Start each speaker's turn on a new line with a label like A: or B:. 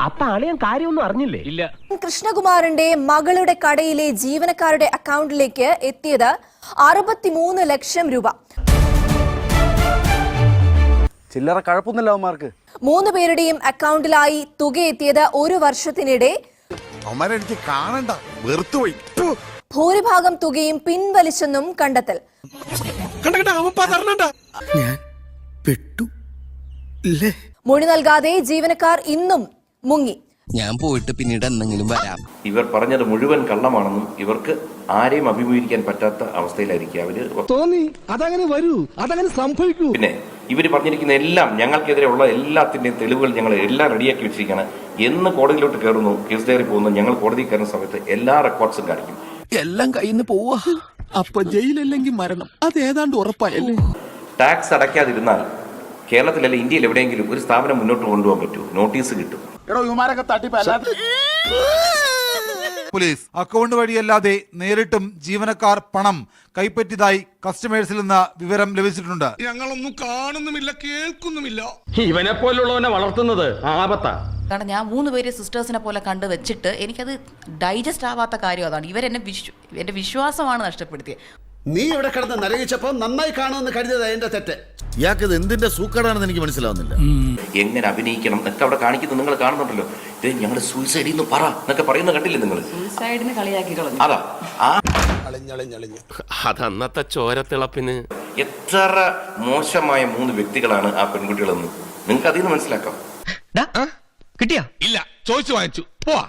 A: അപ്പൊ അളിയൻ കാര്യമൊന്നും അറിഞ്ഞില്ലേ?
B: ഇല്ല.
C: കൃഷ്ണകുമാറിന്റെ മകളുടെ കടയിലെ ജീവനക്കാരുടെ അക്കൗണ്ടിലേക്ക് എത്തിയത് അറുപത്തിമൂന്ന് ലക്ഷം രൂപ.
D: ചില്ലറ കഴപ്പൊന്നുമില്ല അവന്മാർക്ക്.
C: മൂന്ന് പേരുടെയും അക്കൗണ്ടിലായി തുക എത്തിയത് ഒരു വർഷത്തിനിടെ.
E: അവന്മാരെനിക്ക് കാണണ്ട വെറുത്തുപോയി.
C: ഭൂരിഭാഗം തുകയും പിൻവലിച്ചെന്നും കണ്ടെത്തൽ.
F: ഞാൻ പെട്ടു. ഇല്ലേ
C: മൊഴി നൽകാതെ ജീവനക്കാർ ഇന്നും മുങ്ങി.
F: ഞാൻ പോയിട്ട് പിന്നീട് എന്തെങ്കിലും വരാം.
G: ഇവർ പറഞ്ഞത് മുഴുവൻ കള്ളമാണെന്നും ഇവർക്ക് ആരെയും അഭിമുഖീകരിക്കാൻ പറ്റാത്ത അവസ്ഥയിലായിരിക്കും അവർ.
H: തോന്നി അതങ്ങനെ വരൂ അതങ്ങനെ സംഭവിക്കൂ.
G: പിന്നെ ഇവർ പറഞ്ഞിരിക്കുന്ന എല്ലാം ഞങ്ങൾക്കെതിരെ ഉള്ള എല്ലാത്തിന്റെയും തെളിവുകൾ ഞങ്ങൾ എല്ലാം റെഡിയാക്കി വെച്ചിരിക്കുകയാണ്. എന്ന് കോടതിയിലോട്ട് കയറുന്നു കേസ് ഡയറി പോകുന്നു ഞങ്ങൾ കോടതി കയറുന്ന സമയത്ത് എല്ലാ റെക്കോർഡ്സും കാണിക്കും.
F: എല്ലാം കയ്യിൽ നിന്ന് പോവാ.
H: അപ്പൊ ജയിലല്ലെങ്കിൽ മരണം. അത് ഏതാണ്ട് ഉറപ്പായല്ലേ
G: ടാക്സ് അടയ്ക്കാതിരുന്നാൽ കേരളത്തിലല്ല ഇന്ത്യയിൽ എവിടെയെങ്കിലും ഒരു സ്ഥാപനം മുന്നോട്ട് കൊണ്ടുപോകാൻ പറ്റൂ. നോട്ടീസ് കിട്ടും.
I: പോലീസ് അക്കൗണ്ട് വഴിയല്ലാതെ നേരിട്ടും ജീവനക്കാർ പണം കൈപ്പറ്റിയതായി കസ്റ്റമേഴ്സിൽ നിന്ന് വിവരം ലഭിച്ചിട്ടുണ്ട്.
E: ഞങ്ങളൊന്നും കാണുന്നുമില്ല കേൾക്കുന്നുമില്ല.
B: ഇവനെ പോലുള്ളവനെ വളർത്തുന്നത് ആപത്താ.
J: കാരണം ഞാൻ മൂന്ന് പേര് സിസ്റ്റേഴ്സിനെ പോലെ കണ്ട് വെച്ചിട്ട് എനിക്കത് ഡൈജസ്റ്റ് ആവാത്ത കാര്യം അതാണ്. ഇവരെന്നെ വിശ്വ എന്റെ വിശ്വാസമാണ് നഷ്ടപ്പെടുത്തിയത്.
F: നീ ഇവിടെ കിടന്ന് നരകിച്ചപ്പോ നന്നായി കാണുമെന്ന് കരുതിയത് എന്റെ തെറ്റ്.
E: ഇയാൾക്കത് എന്തിന്റെ സൂക്കടാണെന്ന് എനിക്ക് മനസ്സിലാവുന്നില്ല.
G: എങ്ങനെ അഭിനയിക്കണം എന്നൊക്കെ അവിടെ കാണിക്കുന്നത് നിങ്ങൾ കാണുന്നുണ്ടല്ലോ. ഇത് ഞങ്ങൾ സൂയിസൈഡ് നിന്ന് പറ എന്നൊക്കെ പറയുന്നത് കണ്ടില്ലേ നിങ്ങൾ
J: സൂയിസൈഡിന് കളിയാക്കി കളഞ്ഞു.
G: അതാ. ആ
B: അതന്നത്തെ ചോരത്തിളപ്പിന്.
G: എത്ര മോശമായ മൂന്ന് വ്യക്തികളാണ് ആ പെൺകുട്ടികളെന്ന്. നിങ്ങൾക്ക് അതിൽ നിന്ന് മനസ്സിലാക്കാം.
A: കിട്ടിയാ?
E: ഇല്ല ചോദിച്ചു വാങ്ങിച്ചു. പോവാ.